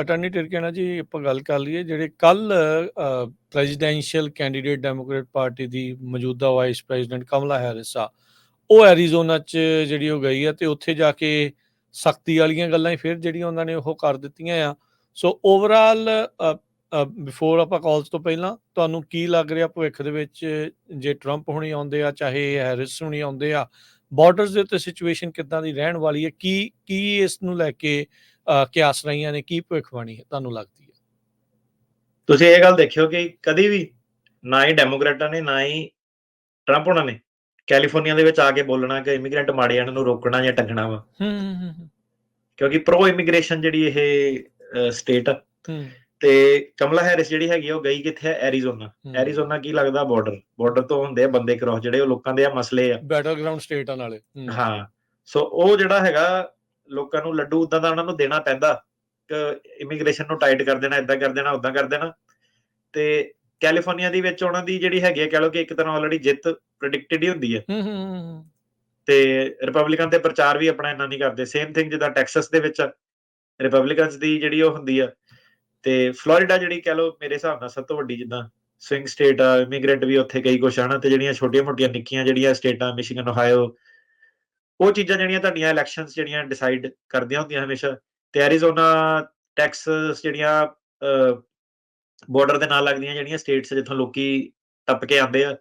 Attorney ਟਿਰਕੇਨਾ ਜੀ ਆਪਾਂ ਗੱਲ ਕਰ ਲਈਏ, ਜਿਹੜੇ ਕੱਲ ਪ੍ਰੈਜ਼ੀਡੈਂਸ਼ੀਅਲ ਕੈਂਡੀਡੇਟ ਡੈਮੋਕ੍ਰੇਟ ਪਾਰਟੀ ਦੀ ਮੌਜੂਦਾ ਵਾਈਸ ਪ੍ਰੈਜ਼ੀਡੈਂਟ ਕਮਲਾ ਹੈਰਿਸ ਆ, ਉਹ ਐਰੀਜ਼ੋਨਾ 'ਚ ਜਿਹੜੀ ਉਹ ਗਈ ਆ ਤੇ ਉੱਥੇ ਜਾ ਕੇ ਸਖਤੀ ਵਾਲੀਆਂ ਗੱਲਾਂ ਹੀ ਫਿਰ ਜਿਹੜੀਆਂ ਉਹਨਾਂ ਨੇ ਉਹ ਕਰ ਦਿੱਤੀਆਂ ਆ। ਸੋ ਓਵਰਆਲ ਬਿਫੋਰ ਆਪਾਂ ਕਾਲਸ ਤੋਂ ਪਹਿਲਾਂ, ਤੁਹਾਨੂੰ ਕੀ ਲੱਗ ਰਿਹਾ ਭਵਿੱਖ ਦੇ ਵਿੱਚ ਜੇ ਟਰੰਪ ਹੁਣੀ ਆਉਂਦੇ ਆ, ਚਾਹੇ ਹੈਰਿਸ ਹੁਣੀ ਆਉਂਦੇ ਆ ਬਾਰਡਰਸ ਦੇ ਉੱਤੇ ਸਿਚੁਏਸ਼ਨ ਕਿੱਦਾਂ ਦੀ ਰਹਿਣ ਵਾਲੀ ਹੈ ਕੀ ਕੀ ਇਸ ਨੂੰ ਲੈ ਕੇ ਕਿਆਸ ਰਹੀਆਂ ਨੇ ਕੀ ਭਵਿੱਖਬਾਣੀ ਹੈ ਤੁਹਾਨੂੰ ਲੱਗਦੀ ਹੈ? ਤੁਸੀਂ ਇਹ ਗੱਲ ਦੇਖਿਓ ਕਿ ਕਦੀ ਵੀ ਨਾ ਹੀ ਡੈਮੋਕ੍ਰੇਟਾਂ ਨੇ ਨਾ ਹੀ ਟਰੰਪ ਉਹਨਾਂ ਨੇ ਕੈਲੀਫੋਰਨੀਆ ਦੇ ਵਿੱਚ ਆ ਕੇ ਬੋਲਣਾ ਕਿ ਇਮੀਗ੍ਰੈਂਟ ਮਾੜੇ ਇਹਨਾਂ ਨੂੰ ਰੋਕਣਾ ਜਾਂ ਟੰਗਣਾ ਵਾ। ਹੂੰ ਹੂੰ ਹੂੰ ਕਿਉਂਕਿ ਪ੍ਰੋ ਇਮੀਗ੍ਰੇਸ਼ਨ ਜਿਹੜੀ ਇਹ ਸਟੇਟ ਆ। ਹੂੰ। ਤੇ ਕਮਲਾ ਹੈਰਿਸ ਜਿਹੜੀ ਹੈਗੀ ਉਹ ਗਈ ਕਿੱਥੇ ਹੈ ਐਰੀਜ਼ੋਨਾ। ਐਰੀਜ਼ੋਨਾ ਕੀ ਲੱਗਦਾ? ਬਾਰਡਰ ਬਾਰਡਰ ਤੋਂ ਹੁੰਦੇ ਆ ਬੰਦੇ ਕ੍ਰੋਸ ਜਿਹੜੇ ਉਹ ਲੋਕਾਂ ਦੇ ਆ ਮਸਲੇ ਆ। ਬੈਟਲ ਗਰਾਊਂਡ ਸਟੇਟਾਂ ਨਾਲੇ। ਹਾਂ। ਸੋ ਉਹ ਜਿਹੜਾ ਹੈਗਾ ਲੋਕਾਂ ਨੂੰ ਲੱਡੂ ਉਦਾਂ ਦਾ ਉਹਨਾਂ ਨੂੰ ਦੇਣਾ ਪੈਂਦਾ ਕਿ ਇਮੀਗ੍ਰੇਸ਼ਨ ਨੂੰ ਟਾਈਟ ਕਰ ਦੇਣਾ ਇਦਾਂ ਕਰ ਦੇਣਾ ਉਦਾਂ ਕਰ ਦੇਣਾ। ਤੇ ਕੈਲੀਫੋਰਨੀਆ ਦੀ ਵਿੱਚ ਉਹਨਾਂ ਦੀ ਜਿਹੜੀ ਹੈਗੀ ਆ ਕਹ ਲਓ ਕਿ ਇੱਕ ਤਰ੍ਹਾਂ ਆਲਰੇਡੀ ਜਿੱਤ ਪ੍ਰੈਡਿਕਟਡ ਹੀ ਹੁੰਦੀ ਹੈ ਹੂੰ ਹੂੰ ਹੂੰ। ਤੇ ਰਿਪਬਲਿਕਨ ਤੇ ਪ੍ਰਚਾਰ ਵੀ ਆਪਣਾ ਇੰਨਾ ਨਹੀਂ ਕਰਦੇ। ਸੇਮ ਥਿੰਗ ਜਿੱਦਾਂ ਟੈਕਸਸ ਦੇ ਵਿੱਚ ਰਿਪਬਲਿਕਨਸ ਦੀ ਜਿਹੜੀ ਉਹ ਹੁੰਦੀ ਆ। ਤੇ ਫਲੋਰੀਡਾ ਜਿਹੜੀ ਕਹ ਲਓ ਮੇਰੇ ਹਿਸਾਬ ਨਾਲ ਸਭ ਤੋਂ ਵੱਡੀ ਜਿੱਦਾਂ ਸਵਿੰਗ ਸਟੇਟ ਆ ਇਮੀਗ੍ਰੈਂਟ ਵੀ ਉੱਥੇ ਕਈ ਕੁਛ ਆਣਾ ਤੇ ਜਿਹੜੀਆਂ ਛੋਟੀਆਂ-ਮੋਟੀਆਂ ਨਿੱਕੀਆਂ ਜਿਹੜੀਆਂ ਸਟੇਟਾਂ ਮਿਸ਼ੀਗਨ ਓਹਾਇਓ ਉਹ ਚੀਜ਼ਾਂ ਜਿਹੜੀਆਂ ਤੁਹਾਡੀਆਂ ਇਲੈਕਸ਼ਨਸ ਜਿਹੜੀਆਂ ਡਿਸਾਈਡ ਕਰਦੀਆਂ ਹੁੰਦੀਆਂ ਹਮੇਸ਼ਾ ਤੇ ਐਰੀਜ਼ੋਨਾ ਟੈਕਸਸ ਜਿਹੜੀਆਂ ਬਾਰਡਰ ਦੇ ਨਾਲ ਲੱਗਦੀਆਂ ਜਿਹੜੀਆਂ ਸਟੇਟਸ ਜਿੱਥੋਂ ਲੋਕੀ ਟੱਪ ਕੇ ਆਉਂਦੇ ਆ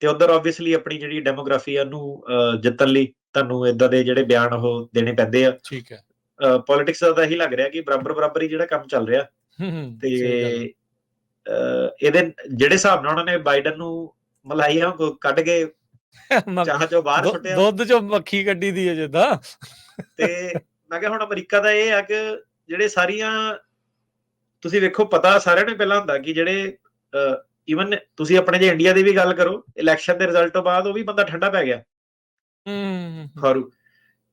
ਤੇ ਉਧਰ ਆਬਵੀਅਸਲੀ ਆਪਣੀ ਜਿਹੜੀ ਡੈਮੋਗ੍ਰਾਫੀ ਆ ਨੂੰ ਜਿੱਤਣ ਲਈ ਤੁਹਾਨੂੰ ਇਦਾਂ ਦੇ ਜਿਹੜੇ ਬਿਆਨ ਉਹ ਦੇਣੇ ਪੈਂਦੇ ਆ। ਠੀਕ ਹੈ। ਪੋਲਿਟਿਕਸ ਦਾ ਤਾਂ ਇਹੀ ਲੱਗ ਰਿਹਾ ਕਿ ਬਰਾਬਰ ਬਰਾਬਰ ਹੀ ਜਿਹੜਾ ਕੰਮ ਚੱਲ ਰਿਹਾ। ਤੇ ਇਹਦੇ ਜਿਹੜੇ ਹਿਸਾਬ ਨਾਲ ਉਹਨਾਂ ਨੇ ਬਾਈਡਨ ਨੂੰ ਮਲਾਈਆਂ ਕੱਢ ਕੇ ਚਾਹ ਚੋਂ ਬਾਹਰ ਸੁੱਟਿਆ। ਦੁੱਧ ਚੋਂ ਮੱਖੀ ਕੱਢੀ ਦੀ ਹੈ ਜਿੱਦਾਂ। ਤੇ ਮੈਂ ਕਿਹਾ ਹੁਣ ਅਮਰੀਕਾ ਦਾ ਇਹ ਆ ਕਿ ਜਿਹੜੇ ਸਾਰੀਆਂ ਤੁਸੀਂ ਵੇਖੋ ਪਤਾ ਸਾਰਿਆਂ ਨੂੰ ਪਹਿਲਾਂ ਹੁੰਦਾ ਕਿ ਜਿਹੜੇ ਇਵਨ ਤੁਸੀਂ ਆਪਣੇ ਜੇ ਇੰਡੀਆ ਦੀ ਵੀ ਗੱਲ ਕਰੋ ਇਲੈਕਸ਼ਨ ਦੇ ਰਿਜ਼ਲਟ ਤੋਂ ਬਾਅਦ ਉਹ ਵੀ ਬੰਦਾ ਠੰਡਾ ਪੈ ਗਿਆ। ਹੂੰ ਹੂੰ, ਹੂੰ ਖਾਰੂ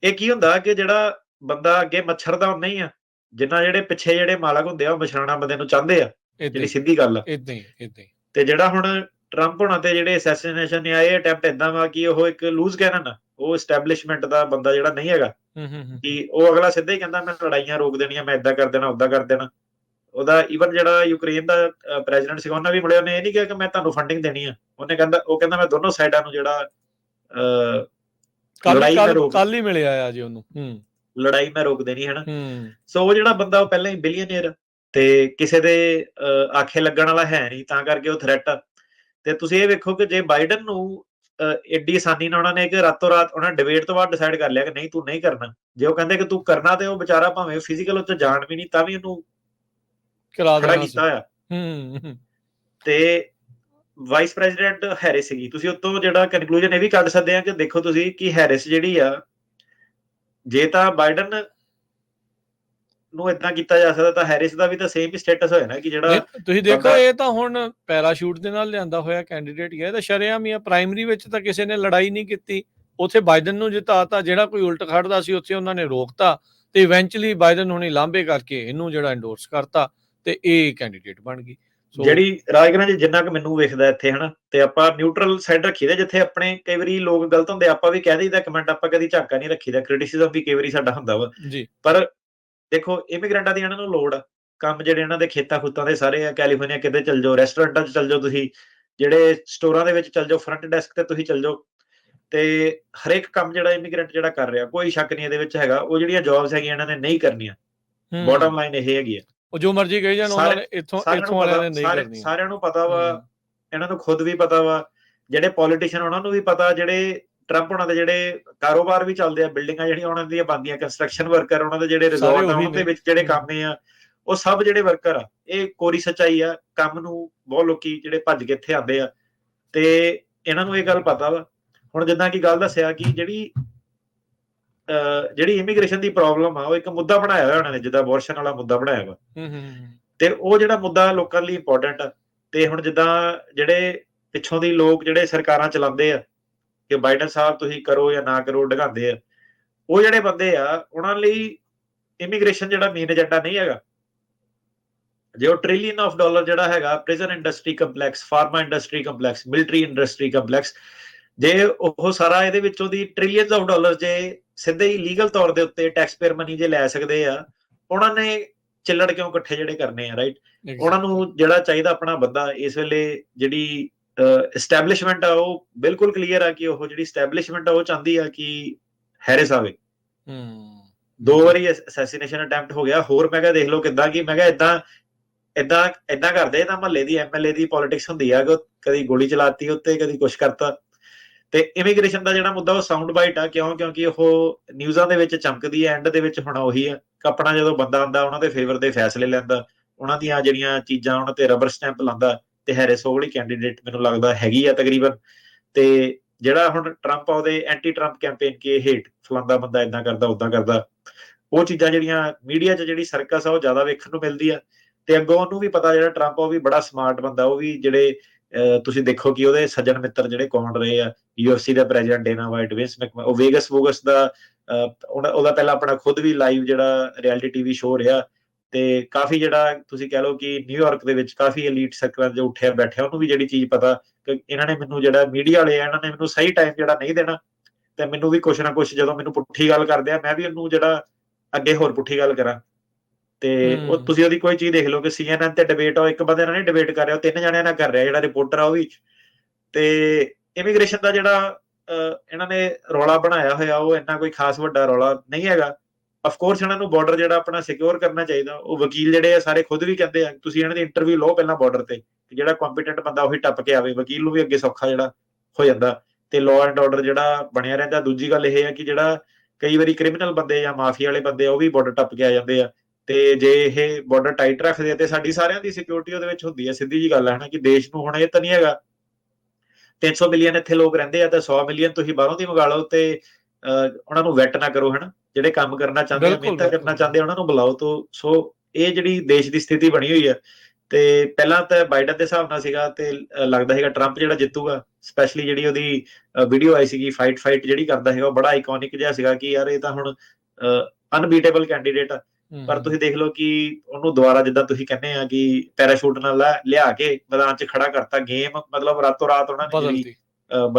ਇਹ ਕੀ ਹੁੰਦਾ ਕਿ ਜਿਹੜਾ ਬੰਦਾ ਅੱਗੇ ਮੱਛਰ ਦਾ ਹੁੰਦਾ ਹੀ ਆ ਜਿੰਨਾ ਜਿਹੜੇ ਪਿੱਛੇ ਜਿਹੜੇ ਮਾਲਕ ਹੁੰਦੇ ਆ ਉਹ ਮਛਰਾਣਾ ਬੰਦੇ ਨੂੰ ਚਾਹੁੰਦੇ ਆ ਜਿਹੜੀ ਸਿੱਧੀ ਗੱਲ ਆ। ਇਦਾਂ ਹੀ ਇਦਾਂ ਹੀ। ਤੇ ਜਿਹੜਾ ਹੁਣ ਟਰੰਪ ਹੋਣਾ ਤੇ ਜਿਹੜੇ ਅਸੈਸੀਨੇਸ਼ਨ ਨੇ ਆਏ ਅਟੈਂਪਟ ਇਦਾਂ ਵਾ ਕਿ ਉਹ ਇੱਕ ਲੂਜ਼ ਕੈਨਨ ਆ ਉਹ ਐਸਟੈਬਲਿਸ਼ਮੈਂਟ ਦਾ ਬੰਦਾ ਜਿਹੜਾ ਨਹੀਂ ਹੈਗਾ। ਹੂੰ ਹੂੰ ਹੂੰ। ਕਿ ਉਹ ਅਗਲਾ ਸਿੱਧਾ ਹੀ ਕਹਿੰਦਾ ਮੈਂ ਲੜਾਈਆਂ ਰੋਕ ਦੇਣੀਆਂ ਮੈਂ ਇਦਾਂ ਕਰ ਦੇਣਾ ਉਦਾਂ ਕਰ ਦੇਣਾ। ਉਹਦਾ ਈਵਨ ਜਿਹੜਾ ਯੂਕਰੇਨ ਦਾ ਪ੍ਰੈਜ਼ੀਡੈਂਟ ਸੀਗਾ ਉਹਨਾਂ ਵੀ ਬੜੇ ਉਹਨੇ ਇਹ ਨਹੀਂ ਕਿਹਾ ਕਿ ਮੈਂ ਤੁਹਾਨੂੰ ਫੰਡਿੰਗ ਦੇਣੀ ਆ। ਉਹਨੇ ਕਹਿੰਦਾ ਉਹ ਕਹਿੰਦਾ ਮੈਂ ਦੋਨੋਂ ਸਾਈਡਾਂ ਨੂੰ ਜਿਹੜਾ ਲੜਾਈ ਮੈਂ ਕੱਲ ਰੋਕ ਕੱਲ ਹੀ ਮਿਲਿਆ ਆ ਜੀ ਉਹਨੂੰ। ਹੂੰ। ਲੜਾਈ ਮੈਂ ਰੋਕ ਦੇਣੀ ਹੈ ਨਾ ਹੂੰ। ਸੋ ਉਹ ਜਿਹੜਾ ਬੰਦਾ ਉਹ ਪਹਿਲਾਂ ਹੀ ਬਿਲੀਅਨਰ ਤੇ ਕਿਸੇ ਦੇ ਆਖੇ ਲੱਗਣ ਵਾਲਾ ਹੈ ਨਹੀਂ ਤਾਂ ਕਰਕੇ ਉਹ ਥ੍ਰੈਟ ਤੇ ਤੁਸੀਂ ਇਹ ਵੇਖੋ ਕਿ ਜੇ ਬਾਈਡਨ ਨੂੰ ਏਡੀ ਆਸਾਨੀ ਨਾਲ ਉਹਨਾਂ ਨੇ ਕਿ ਰਾਤੋਂ ਰਾਤ ਉਹਨਾਂ ਡਿਬੇਟ ਤੋਂ ਬਾਅਦ ਡਿਸਾਈਡ ਕਰ ਲਿਆ ਕਿ ਨਹੀਂ ਤੂੰ ਨਹੀਂ ਕਰਨਾ ਜੇ ਉਹ ਕਹਿੰਦੇ ਕਿ ਤੂੰ ਕਰਨਾ ਤੇ ਉਹ ਵਿਚਾਰਾ ਭਾਵੇਂ ਫਿਜ਼ੀਕਲ ਉੱਤੇ ਜਾਣ ਵੀ ਨਹੀਂ ਤਾਂ ਵੀ ਉਹਨੂੰ ਕਰਾ ਦੇਣਾ ਸੀ ਕੀਤਾ ਆ ਹੂੰ ਹੂੰ ਤੇ ਵਾਈਸ ਪ੍ਰੈਜ਼ੀਡੈਂਟ ਹੈਰਿਸ ਸੀਗੀ। ਤੁਸੀਂ ਉਤੋਂ ਜਿਹੜਾ ਕਨਕਲੂਜਨ ਇਹ ਵੀ ਕੱਢ ਸਕਦੇ ਆ ਕਿ ਦੇਖੋ ਤੁਸੀਂ ਕਿ ਹੈਰਿਸ ਜਿਹੜੀ ਆ ਜੇ ਤਾਂ ਬਾਈਡਨ ਨੂੰ ਇਦਾਂ ਕੀਤਾ ਜਾ ਸਕਦਾ ਤਾਂ ਹੈਰਿਸ ਦਾ ਵੀ ਤਾਂ ਸੇਮ ਹੀ ਸਟੇਟਸ ਹੋਇਆ ਨਾ ਕਿ ਜਿਹੜਾ ਤੁਸੀਂ ਦੇਖੋ ਇਹ ਤਾਂ ਹੁਣ ਪੈਰਾਸ਼ੂਟ ਦੇ ਨਾਲ ਲਿਆਂਦਾ ਹੋਇਆ ਕੈਂਡੀਡੇਟ ਹੀ ਤਾਂ ਸ਼ਰੇਆਮ ਹੀ ਆ। ਪ੍ਰਾਇਮਰੀ ਵਿੱਚ ਤਾਂ ਕਿਸੇ ਨੇ ਲੜਾਈ ਨਹੀਂ ਕੀਤੀ। ਉੱਥੇ ਬਾਈਡਨ ਨੂੰ ਜਿਤਾਤਾ ਜਿਹੜਾ ਕੋਈ ਉਲਟ ਖੜਦਾ ਸੀ ਉੱਥੇ ਉਹਨਾਂ ਨੇ ਰੋਕਤਾ ਤੇ ਇਵੈਂਚੁਅਲੀ ਬਾਈਡਨ ਹੁਣੀ ਲਾਂਬੇ ਕਰਕੇ ਇਹਨੂੰ ਜਿਹੜਾ ਐਂਡੋਰਸ ਕਰਤਾ ਤੇ ਇਹ ਕੈਂਡੀਡੇਟ ਬਣ ਗਈ। ਜਿਹੜੀ ਰਾਜਗਰਾਂ ਜੀ ਜਿੰਨਾ ਕਿ ਮੈਨੂੰ ਵੇਖਦਾ ਇੱਥੇ ਹਨਾ ਤੇ ਆਪਾਂ ਨਿਊਟਰਲ ਸਾਈਡ ਰੱਖੀਦਾ ਜਿੱਥੇ ਆਪਣੇ ਕਈ ਵਾਰੀ ਲੋਕ ਗਲਤ ਹੁੰਦੇ ਆਪਾਂ ਵੀ ਕਹਿ ਦਈਦਾ ਕਮੈਂਟ ਆਪਾਂ ਕਦੀ ਝਾਕਾ ਨਹੀਂ ਰੱਖੀਦਾ ਕ੍ਰਿਟਿਸਿਜ਼ਮ ਵੀ ਕਈ ਵਾਰੀ ਸਾਡਾ ਹੁੰਦਾ ਵਾ। ਪਰ ਦੇਖੋ ਇਮੀਗ੍ਰੈਂਟਾਂ ਦੀ ਇਹਨਾਂ ਨੂੰ ਲੋੜ ਆ। ਕੰਮ ਜਿਹੜੇ ਇਹਨਾਂ ਦੇ ਖੇਤਾਂ ਖੁੱਤਾਂ ਦੇ ਸਾਰੇ ਆ ਕੈਲੀਫੋਰਨੀਆ ਕਿਤੇ ਚੱਲ ਜਾਓ ਰੈਸਟੋਰੈਂਟਾਂ 'ਚ ਚੱਲ ਜਾਓ ਤੁਸੀਂ ਜਿਹੜੇ ਸਟੋਰਾਂ ਦੇ ਵਿੱਚ ਚੱਲ ਜਾਓ ਫਰੰਟ ਡੈਸਕ ਤੇ ਤੁਸੀਂ ਚੱਲ ਜਾਓ। ਤੇ ਹਰੇਕ ਕੰਮ ਜਿਹੜਾ ਇਮੀਗ੍ਰੈਂਟ ਜਿਹੜਾ ਕਰ ਰਿਹਾ ਕੋਈ ਸ਼ੱਕ ਨਹੀਂ ਇਹਦੇ ਵਿੱਚ ਹੈਗਾ ਉਹ ਜਿਹੜੀਆਂ ਜੌਬਸ ਹੈਗੀਆਂ ਇਹਨਾਂ ਨੇ ਨਹੀਂ ਕਰਨੀਆਂ। ਬਾਟਮ ਲਾਈਨ ਇਹ ਹੈਗੀ ਆ। ਉਹ ਜੋ ਮਰਜ਼ੀ ਕਹੀ ਜਾਣ ਉਹਨਾਂ ਨੇ ਇੱਥੋਂ ਇੱਥੋਂ ਵਾਲਿਆਂ ਨੇ ਨਹੀਂ ਕਰਨੀ ਸਾਰਿਆਂ ਨੂੰ ਪਤਾ ਵਾ। ਇਹਨਾਂ ਨੂੰ ਖੁਦ ਵੀ ਪਤਾ ਵਾ ਜਿਹੜੇ ਪੋਲੀਟੀਸ਼ੀਅਨ ਉਹਨਾਂ ਨੂੰ ਵੀ ਪਤਾ ਜਿਹੜੇ ਟਰੰਪ ਉਹਨਾਂ ਦੇ ਜਿਹੜੇ ਕਾਰੋਬਾਰ ਵੀ ਚੱਲਦੇ ਆ ਬਿਲਡਿੰਗਾਂ ਜਿਹੜੀਆਂ ਉਹਨਾਂ ਦੀਆਂ ਬੰਦੀਆਂ ਕੰਸਟਰਕਸ਼ਨ ਵਰਕਰ ਉਹਨਾਂ ਦੇ ਜਿਹੜੇ ਰਿਜ਼ੋਰਟ ਆ ਉਹੀ ਉਹਨਾਂ ਦੇ। ਵਿੱਚ ਜਿਹੜੇ। ਕੰਮ ਆ ਉਹ ਸਭ ਜਿਹੜੇ ਵਰਕਰ ਆ ਇਹ ਕੋਰੀ ਸੱਚਾਈ ਆ ਕੰਮ ਨੂੰ ਬਹੁਤ ਲੋਕੀ ਜਿਹੜੇ ਭੱਜ ਕੇ ਇੱਥੇ ਆਉਂਦੇ ਆ ਤੇ ਇਹਨਾਂ ਨੂੰ ਇਹ ਗੱਲ ਪਤਾ ਵਾ ਹੁਣ ਜਿੱਦਾਂ ਕਿ ਗੱਲ ਦੱਸਿਆ ਕਿ ਜਿਹੜੀ ਜਿਹੜੀ ਇਮੀਗ੍ਰੇਸ਼ਨ ਦੀ ਪ੍ਰੋਬਲਮ ਆ ਉਹ ਇੱਕ ਮੁੱਦਾ ਬਣਾਇਆ ਹੋਇਆ ਉਹਨਾਂ ਨੇ ਜਿੱਦਾਂ ਅਬੋਰਸ਼ਨ ਵਾਲਾ ਮੁੱਦਾ ਬਣਾਇਆ ਵਾ ਹੂੰ ਹੂੰ ਹੂੰ। ਤੇ ਉਹ ਜਿਹੜਾ ਮੁੱਦਾ ਲੋਕਾਂ ਲਈ ਇੰਪੋਰਟੈਂਟ ਆ ਤੇ ਹੁਣ ਜਿੱਦਾਂ ਜਿਹੜੇ ਪਿੱਛੋਂ ਦੀ ਲੋਕ ਜਿਹੜੇ ਸਰਕਾਰਾਂ ਚਲਾਉਂਦੇ ਆ ਕਿ ਬਾਈਡਨ ਸਾਹਿਬ ਤੁਸੀਂ ਕਰੋ ਜਾਂ ਨਾ ਕਰੋ ਢਗਾਉਂਦੇ ਆ। ਉਹ ਜਿਹੜੇ ਬੰਦੇ ਆ ਉਹਨਾਂ ਲਈ ਇਮੀਗ੍ਰੇਸ਼ਨ ਜਿਹੜਾ ਮੇਨ ਏਜੰਡਾ ਨਹੀਂ ਹੈਗਾ। ਜੇ ਉਹ ਟ੍ਰਿਲੀਅਨ ਆਫ ਡਾਲਰ ਜਿਹੜਾ ਹੈਗਾ prison industry complex pharma industry complex military industry complex ਜੇ ਉਹ ਸਾਰਾ ਇਹਦੇ ਵਿੱਚੋਂ ਦੀ ਟ੍ਰਿਲੀਅਨਸ ਆਫ ਡਾਲਰ ਜੇ ਸਿੱਧੇ ਹੀ ਲੀਗਲ ਤੌਰ ਦੇ ਉੱਤੇ ਟੈਕਸ ਪੇਅਰ ਮਨੀ ਜੇ ਲੈ ਸਕਦੇ ਆ ਉਹਨਾਂ ਨੇ ਚਿੱਲੜ ਕਿਉਂ ਇਕੱਠੇ ਜਿਹੜੇ ਕਰਨੇ ਆ ਰਾਈਟ ਉਹਨਾਂ ਨੂੰ ਜਿਹੜਾ ਚਾਹੀਦਾ ਆਪਣਾ ਬੰਦਾ ਇਸ ਵੇਲੇ ਜਿਹੜੀ ਐਸਟੈਬਲਿਸ਼ਮੈਂਟ ਆ ਉਹ ਬਿਲਕੁਲ ਕਲੀਅਰ ਆ ਕਿ ਉਹ ਜਿਹੜੀ ਐਸਟੈਬਲਿਸ਼ਮੈਂਟ ਆ ਉਹ ਚਾਹੁੰਦੀ ਆ ਕਿ ਹੈਰਿਸ ਆਵੇ। ਹੂੰ। ਦੋ ਵਾਰੀ ਅਸੈਸੀਨੇਸ਼ਨ ਅਟੈਂਪਟ ਹੋ ਗਿਆ। ਹੋਰ ਮੈਂ ਕਿਹਾ ਦੇਖ ਲਓ ਕਿੱਦਾਂ ਕੀ ਮੈਂ ਕਿਹਾ ਇਦਾਂ ਇਦਾਂ ਇਦਾਂ ਕਰਦੇ ਤਾਂ ਮਹੱਲੇ ਦੀ ਐਮਐਲਏ ਦੀ ਪੋਲਿਟਿਕਸ ਹੁੰਦੀ ਆ ਕਿ ਕਦੀ ਗੋਲੀ ਚਲਾਤੀ ਉੱਤੇ ਕਦੀ ਕੁਛ ਕਰਤਾ। ਤੇ ਇਮੀਗ੍ਰੇਸ਼ਨ ਦਾ ਜਿਹੜਾ ਮੁੱਦਾ ਉਹ ਸਾਊਂਡ ਬਾਈਟ ਆ ਕਿਉਂ? ਕਿਉਂਕਿ ਉਹ ਨਿਊਜ਼ਾਂ ਦੇ ਵਿੱਚ ਚਮਕਦੀ ਹੈ ਐਂਡ ਦੇ ਵਿੱਚ ਹੁਣ ਉਹੀ ਆ। ਕਿ ਆਪਣਾ ਜਦੋਂ ਬੰਦਾ ਆਂਦਾ ਉਹਨਾਂ ਦੇ ਫੇਵਰ ਦੇ ਫੈਸਲੇ ਲੈਂਦਾ ਉਹਨਾਂ ਦੀਆਂ ਜਿਹੜੀਆਂ ਚੀਜ਼ਾਂ ਉਹਨਾਂ ਤੇ ਰਬਰ ਸਟੈਂਪ ਲਾਉਂਦਾ ਤੇ ਹੈਰਿਸ ਉਹ ਵਾਲੀ ਕੈਂਡੀਡੇਟ ਮੈਨੂੰ ਲੱਗਦਾ ਹੈਗੀ ਆ ਤਕਰੀਬਨ। ਤੇ ਜਿਹੜਾ ਹੁਣ ਟਰੰਪ ਆ ਉਹਦੇ ਐਂਟੀ ਟਰੰਪ ਕੈਂਪੇਨ ਕੀ ਹੇਟ ਫਲਾਂਦਾ ਬੰਦਾ ਇਦਾਂ ਕਰਦਾ ਉਦਾਂ ਕਰਦਾ। ਉਹ ਚੀਜ਼ਾਂ ਜਿਹੜੀਆਂ ਮੀਡੀਆ 'ਚ ਜਿਹੜੀ ਸਰਕਸ ਆ ਉਹ ਜ਼ਿਆਦਾ ਵੇਖਣ ਨੂੰ ਮਿਲਦੀ ਆ। ਤੇ ਅੱਗੋਂ ਉਹਨੂੰ ਵੀ ਪਤਾ ਜਿਹੜਾ ਟਰੰਪ ਉਹ ਵੀ ਬੜਾ ਸਮਾਰਟ ਬੰਦਾ, ਉਹ ਵੀ ਜਿਹੜੇ ਤੁਸੀਂ ਦੇਖੋ ਕਿ ਉਹਦੇ ਸੱਜਣ ਮਿੱਤਰ ਜਿਹੜੇ ਕੌਣ ਰਹੇ ਆ ਯੂਐਫਸੀ ਦਾ ਪ੍ਰੈਜ਼ੀਡੈਂਟ ਡੇਨਾ ਵਾਈਟ ਵਿੰਸ ਉਹ ਵੇਗਸ ਵੋਗਸ ਦਾ ਉਹਦਾ ਪਹਿਲਾਂ ਆਪਣਾ ਖੁਦ ਵੀ ਲਾਈਵ ਜਿਹੜਾ ਰਿਐਲਿਟੀ ਟੀਵੀ ਸ਼ੋਅ ਰਿਹਾ ਤੇ ਕਾਫੀ ਜਿਹੜਾ ਤੁਸੀਂ ਕਹਿ ਲਓ ਕਿ ਨਿਊਯਾਰਕ ਦੇ ਵਿੱਚ ਕਾਫੀ ਐਲੀਟ ਸਰਕਲਾਂ 'ਚ ਉੱਠਿਆ ਬੈਠਿਆ ਉਹਨੂੰ ਵੀ ਜਿਹੜੀ ਚੀਜ਼ ਪਤਾ ਕਿ ਇਹਨਾਂ ਨੇ ਮੈਨੂੰ ਜਿਹੜਾ ਮੀਡੀਆ ਵਾਲੇ ਆ ਇਹਨਾਂ ਨੇ ਮੈਨੂੰ ਸਹੀ ਟਾਈਮ ਜਿਹੜਾ ਨਹੀਂ ਦੇਣਾ ਤੇ ਮੈਨੂੰ ਵੀ ਕੁਛ ਨਾ ਕੁਛ ਜਦੋਂ ਮੈਨੂੰ ਪੁੱਠੀ ਗੱਲ ਕਰਦੇ ਆ ਮੈਂ ਵੀ ਉਹਨੂੰ ਜਿਹੜਾ ਅੱਗੇ ਹੋਰ ਪੁੱਠੀ ਗੱਲ ਕਰਾਂ। ਤੇ ਉਹ ਤੁਸੀਂ ਉਹਦੀ ਕੋਈ ਚੀਜ਼ ਦੇਖ ਲਓ ਕਿ ਸੀਐਨਐਨ ਤੇ ਡਿਬੇਟ ਆ ਇੱਕ ਬੰਦੇ ਨਾਲ ਨਹੀਂ ਡਿਬੇਟ ਕਰ ਰਿਹਾ ਉਹ ਤਿੰਨ ਜਣਿਆਂ ਨਾਲ ਕਰ ਰਿਹਾ ਜਿਹੜਾ ਰਿਪੋਰਟਰ ਆ ਉਹ ਵੀ। ਤੇ ਇਮੀਗ੍ਰੇਸ਼ਨ ਦਾ ਜਿਹੜਾ ਇਹਨਾਂ ਨੇ ਰੌਲਾ ਬਣਾਇਆ ਹੋਇਆ ਉਹ ਇੰਨਾ ਕੋਈ ਖਾਸ ਵੱਡਾ ਰੌਲਾ ਨਹੀਂ ਹੈਗਾ। ਆਫ ਕੋਰਸ ਇਹਨਾਂ ਨੂੰ ਬਾਰਡਰ ਜਿਹੜਾ ਆਪਣਾ ਸਿਕਿਉਰ ਕਰਨਾ ਚਾਹੀਦਾ, ਉਹ ਵਕੀਲ ਜਿਹੜੇ ਆ, ਸਾਰੇ ਖੁਦ ਵੀ ਕਹਿੰਦੇ ਆ, ਤੁਸੀਂ ਇਹਨਾਂ ਦੀ ਇੰਟਰਵਿਊ ਲਓ ਪਹਿਲਾਂ ਬਾਰਡਰ ਤੇ ਜਿਹੜਾ ਕੰਪੀਟੈਂਟ ਬੰਦਾ ਉਹੀ ਟੱਪ ਕੇ ਆਵੇ, ਵਕੀਲ ਨੂੰ ਵੀ ਅੱਗੇ ਸੌਖਾ ਜਿਹੜਾ ਹੋ ਜਾਂਦਾ, ਤੇ ਲਾਅ ਐਂਡ ਆਰਡਰ ਜਿਹੜਾ ਬਣਿਆ ਰਹਿੰਦਾ, ਦੂਜੀ ਗੱਲ ਇਹ ਹੈ ਕਿ ਜਿਹੜਾ ਕਈ ਵਾਰੀ ਕ੍ਰਿਮੀਨਲ ਬੰਦੇ ਜਾਂ ਮਾਫੀਆ ਵਾਲੇ ਬੰਦੇ ਆ, ਉਹ ਵੀ ਬਾਰਡਰ ਟੱਪ ਕੇ ਆ ਜਾਂਦੇ ਆ, ਤੇ ਜੇ ਇਹ ਬਾਰਡਰ ਟਾਈਟ ਰੱਖਦੇ ਆ, ਤੇ ਸਾਡੀ ਸਾਰਿਆਂ ਦੀ ਸਿਕਿਉਰਿਟੀ ਉਹਦੇ ਵਿੱਚ ਹੁੰਦੀ ਹੈ ਸਿੱਧੀ ਜੀ ਗੱਲ ਹੈ ਨਾ ਕਿ ਦੇਸ਼ ਨੂੰ ਹੁਣ ਇਹ ਤਾਂ ਨਹੀਂ ਹੈਗਾ। 300 ਮਿਲੀਅਨ ਇੱਥੇ ਲੋਕ ਰਹਿੰਦੇ ਆ, ਤੇ 100 ਮਿਲੀਅਨ ਤੁਸੀਂ ਬਾਹਰੋਂ ਦੀ ਮੰਗਾ ਲਓ, ਤੇ ਉਹਨਾਂ ਨੂੰ ਵੈਟ ਨਾ ਕਰੋ, ਹਨਾ। ਜਿਹੜੇ ਕੰਮ ਕਰਨਾ ਚਾਹੁੰਦੇ ਆ ਮਿਹਨਤ ਕਰਨਾ ਚਾਹੁੰਦੇ ਆ ਉਹਨਾਂ ਨੂੰ ਬੁਲਾਓ ਤੋਂ। ਸੋ ਇਹ ਜਿਹੜੀ ਦੇਸ਼ ਦੀ ਸਥਿਤੀ ਬਣੀ ਹੋਈ ਹੈ ਤੇ ਪਹਿਲਾਂ ਤਾਂ ਬਾਈਡਨ ਦੇ ਹਿਸਾਬ ਨਾਲ ਸੀਗਾ ਤੇ ਲੱਗਦਾ ਹੈਗਾ ਟਰੰਪ ਜਿਹੜਾ ਜਿੱਤੂਗਾ ਸਪੈਸ਼ਲੀ ਜਿਹੜੀ ਉਹਦੀ ਵੀਡੀਓ ਆਈ ਸੀਗੀ ਫਾਈਟ ਫਾਈਟ ਜਿਹੜੀ ਕਰਦਾ ਹੈਗਾ ਬੜਾ ਆਈਕੋਨਿਕ ਜਿਹਾ ਸੀਗਾ ਕਿ ਯਾਰ ਇਹ ਤਾਂ ਹੁਣ ਅਨਬੀਟੇਬਲ ਕੈਂਡੀਡੇਟ ਆ। ਪਰ ਤੁਸੀਂ ਦੇਖ ਲਓ ਕਿ ਉਹਨੂੰ ਦੁਬਾਰਾ ਜਿੱਦਾਂ ਤੁਸੀਂ ਕਹਿੰਦੇ ਆ ਕਿ ਪੈਰਾਸ਼ੂਟ ਨਾਲ ਲਿਆ ਕੇ ਮੈਦਾਨ 'ਚ ਖੜਾ ਕਰਤਾ ਗੇਮ ਮਤਲਬ ਰਾਤੋਂ ਰਾਤ ਉਹਨਾਂ ਨੇ ਜਿਹੜੀ